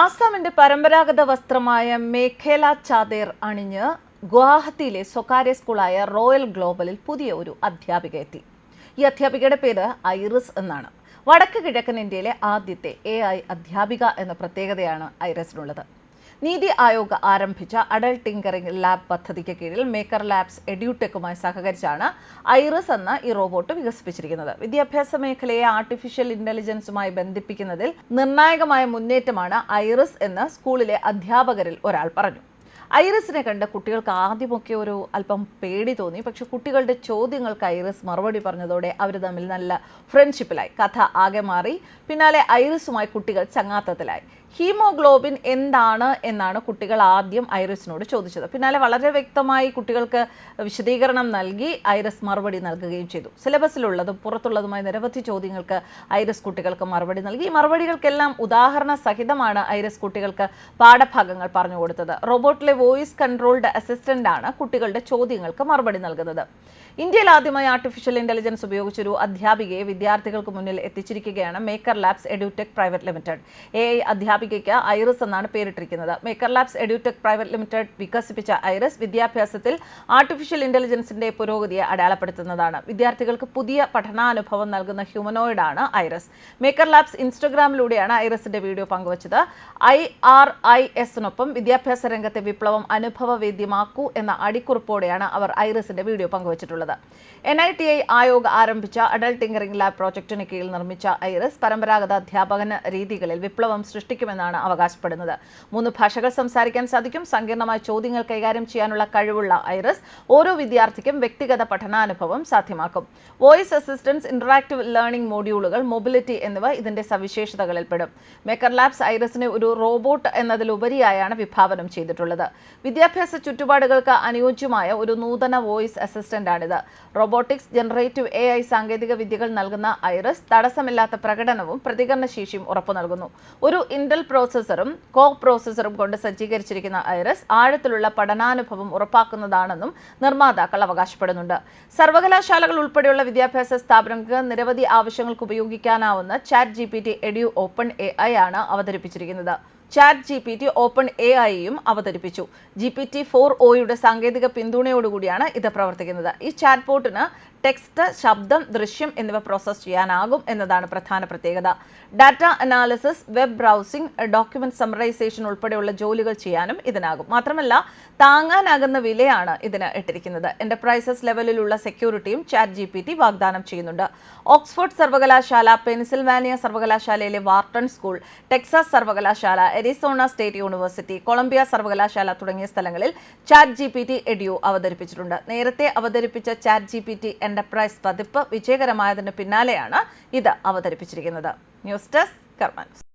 ആസാമിന്റെ പരമ്പരാഗത വസ്ത്രമായ മേഖേല ചാദേർ അണിഞ്ഞ് ഗുവാഹത്തിയിലെ സ്വകാര്യ സ്കൂളായ റോയൽ ഗ്ലോബലിൽ പുതിയ ഒരു അധ്യാപിക എത്തി. ഈ അധ്യാപികയുടെ പേര് ഐറിസ് എന്നാണ്. വടക്ക് കിഴക്കൻ ഇന്ത്യയിലെ ആദ്യത്തെ എ ഐ അധ്യാപിക എന്ന പ്രത്യേകതയാണ് ഐറിസിനുള്ളത്. നീതി ആയോഗ് ആരംഭിച്ച അഡൽ ടിങ്കറിംഗ് ലാബ് പദ്ധതിക്ക് കീഴിൽ മേക്കർ ലാബ്സ് എഡ്യൂടെക്കുമായി സഹകരിച്ചാണ് ഐറിസ് എന്ന ഈ റോബോട്ട് വികസിപ്പിച്ചിരിക്കുന്നത്. വിദ്യാഭ്യാസ മേഖലയെ ആർട്ടിഫിഷ്യൽ ഇന്റലിജൻസുമായി ബന്ധിപ്പിക്കുന്നതിൽ നിർണായകമായ മുന്നേറ്റമാണ് ഐറിസ് എന്ന് സ്കൂളിലെ അധ്യാപകരിൽ ഒരാൾ പറഞ്ഞു. ഐറിസിനെ കണ്ട കുട്ടികൾക്ക് ആദ്യമൊക്കെ ഒരു അല്പം പേടി തോന്നി. പക്ഷെ കുട്ടികളുടെ ചോദ്യങ്ങൾക്ക് ഐറിസ് മറുപടി പറഞ്ഞതോടെ അവർ തമ്മിൽ നല്ല ഫ്രണ്ട്ഷിപ്പിലായി കഥ ആകെ മാറി. പിന്നാലെ ഐറിസുമായി കുട്ടികൾ ചങ്ങാത്തത്തിലായി. ഹീമോഗ്ലോബിൻ എന്താണ് എന്നാണ് കുട്ടികൾ ആദ്യം ഐറിസിനോട് ചോദിച്ചത്. പിന്നാലെ വളരെ വ്യക്തമായി കുട്ടികൾക്ക് വിശദീകരണം നൽകി ഐറിസ് മറുപടി നൽകുകയും ചെയ്തു. സിലബസിലുള്ളതും പുറത്തുള്ളതുമായ നിരവധി ചോദ്യങ്ങൾക്ക് ഐറിസ് കുട്ടികൾക്ക് മറുപടി നൽകി. ഈ മറുപടികൾക്കെല്ലാം ഉദാഹരണ സഹിതമാണ് ഐറിസ് കുട്ടികൾക്ക് പാഠഭാഗങ്ങൾ പറഞ്ഞു കൊടുത്തത്. റോബോട്ടിലെ വോയിസ് കൺട്രോൾഡ് അസിസ്റ്റന്റ് ആണ് കുട്ടികളുടെ ചോദ്യങ്ങൾക്ക് മറുപടി നൽകുന്നത്. ഇന്ത്യയിൽ ആദ്യമായി ആർട്ടിഫിഷ്യൽ ഇന്റലിജൻസ് ഉപയോഗിച്ചൊരു അധ്യാപികയെ വിദ്യാർത്ഥികൾക്ക് മുന്നിൽ എത്തിച്ചിരിക്കുകയാണ് Maker Labs Edutech private limited. A I അധ്യാപികയ്ക്ക് Iris എന്നാണ് പേരിട്ടിരിക്കുന്നത്. Maker Labs Edutech private limited വികസിപ്പിച്ച ഐറിസ് വിദ്യാഭ്യാസത്തിൽ ആർട്ടിഫിഷ്യൽ ഇന്റലിജൻസിന്റെ പുരോഗതിയെ അടയാളപ്പെടുത്തുന്നതാണ്. വിദ്യാർത്ഥികൾക്ക് പുതിയ പഠനാനുഭവം നൽകുന്ന ഹ്യൂമനോയിഡ് ആണ് ഐറസ്. മേക്കർ ലാബ്സ് ഇൻസ്റ്റഗ്രാമിലൂടെയാണ് ഐറിസിന്റെ വീഡിയോ പങ്കുവച്ചത്. ഐ ആർ ഐ എസിനൊപ്പം വിദ്യാഭ്യാസ രംഗത്തെ വിപ്ലവം അനുഭവവേദ്യമാക്കൂ എന്ന അടിക്കുറിപ്പോടെയാണ് അവർ ഐറിസിന്റെ video പങ്കുവച്ചിട്ടുള്ളത്. N I T I Aayog ആരംഭിച്ച അഡൽ ടിങ്കറിംഗ് ലാബ് പ്രോജക്ടിന് കീഴിൽ നിർമ്മിച്ച ഐറിസ് പരമ്പരാഗത അധ്യാപന രീതികളിൽ വിപ്ലവം സൃഷ്ടിക്കുമെന്നാണ് അവകാശപ്പെടുന്നത്. മൂന്ന് ഭാഷകൾ സംസാരിക്കാൻ സാധിക്കും. സങ്കീർണമായ ചോദ്യങ്ങൾ കൈകാര്യം ചെയ്യാനുള്ള കഴിവുള്ള ഐറിസ് ഓരോ വിദ്യാർത്ഥിക്കും വ്യക്തിഗത പഠനാനുഭവം സാധ്യമാക്കും. വോയിസ് അസിസ്റ്റൻസ് ഇന്ററാക്റ്റീവ് ലേണിംഗ് മോഡ്യൂളുകൾ മൊബിലിറ്റി എന്നിവ ഇതിന്റെ സവിശേഷതകളിൽ പെടും മേക്കർ ലാബ്സ് ഐറിസിനെ ഒരു റോബോട്ട് എന്നതിലുപരിയായാണ് വിഭാവനം ചെയ്തിട്ടുള്ളത്. വിദ്യാഭ്യാസ ചുറ്റുപാടുകൾക്ക് അനുയോജ്യമായ ഒരു നൂതന വോയിസ് അസിസ്റ്റന്റാണിത്. റോബോട്ടിക്സ് ജനറേറ്റീവ് എ ഐ സാങ്കേതിക വിദ്യകൾ നൽകുന്ന ഐറസ് തടസ്സമില്ലാത്ത പ്രകടനവും പ്രതികരണശേഷിയും ഉറപ്പു നൽകുന്നു. ഒരു ഇന്റൽ പ്രോസസ്സറും കോ പ്രോസസ്സറും കൊണ്ട് സജ്ജീകരിച്ചിരിക്കുന്ന ഐറസ് ആഴത്തിലുള്ള പഠനാനുഭവം ഉറപ്പാക്കുന്നതാണെന്നും നിർമ്മാതാക്കൾ അവകാശപ്പെടുന്നുണ്ട്. സർവകലാശാലകൾ ഉൾപ്പെടെയുള്ള വിദ്യാഭ്യാസ സ്ഥാപനങ്ങൾക്ക് നിരവധി ആവശ്യങ്ങൾക്ക് ഉപയോഗിക്കാനാവുന്ന chat G P T edu open A I ആണ് അവതരിപ്പിച്ചിരിക്കുന്നത്. Chat G P T open A ഐയും അവതരിപ്പിച്ചു. ജി പി ടി ഫോർ ഒയുടെ സാങ്കേതിക പിന്തുണയോടുകൂടിയാണ് ഇത് പ്രവർത്തിക്കുന്നത്. ഈ ചാറ്റ് ബോട്ടിന് ടെക്സ്റ്റ് ശബ്ദം ദൃശ്യം എന്നിവ പ്രോസസ്സ് ചെയ്യാനാകും എന്നതാണ് പ്രധാന പ്രത്യേകത. Data analysis web browsing document summarisation ഉൾപ്പെടെയുള്ള ജോലികൾ ചെയ്യാനും ഇതിനാകും. മാത്രമല്ല താങ്ങാനാകുന്ന വിലയാണ് ഇതിന് ഇട്ടിരിക്കുന്നത്. എന്റർപ്രൈസസ് ലെവലിലുള്ള സെക്യൂരിറ്റിയും ചാറ്റ് ജി പി ടി വാഗ്ദാനം ചെയ്യുന്നുണ്ട്. ഓക്സ്ഫോർഡ് സർവകലാശാല പെൻസിൽവാനിയ സർവകലാശാലയിലെ വാർട്ടൺ സ്കൂൾ ടെക്സാസ് സർവകലാശാല എരിസോണ സ്റ്റേറ്റ് യൂണിവേഴ്സിറ്റി കൊളംബിയ സർവകലാശാല തുടങ്ങിയ സ്ഥലങ്ങളിൽ chat G P T edu അവതരിപ്പിച്ചിട്ടുണ്ട്. നേരത്തെ അവതരിപ്പിച്ച chat G P T enterprise പതിപ്പ് വിജയകരമായതിന് പിന്നാലെയാണ് ഇത് അവതരിപ്പിച്ചിരിക്കുന്നത്. News desk കർമാൻസ്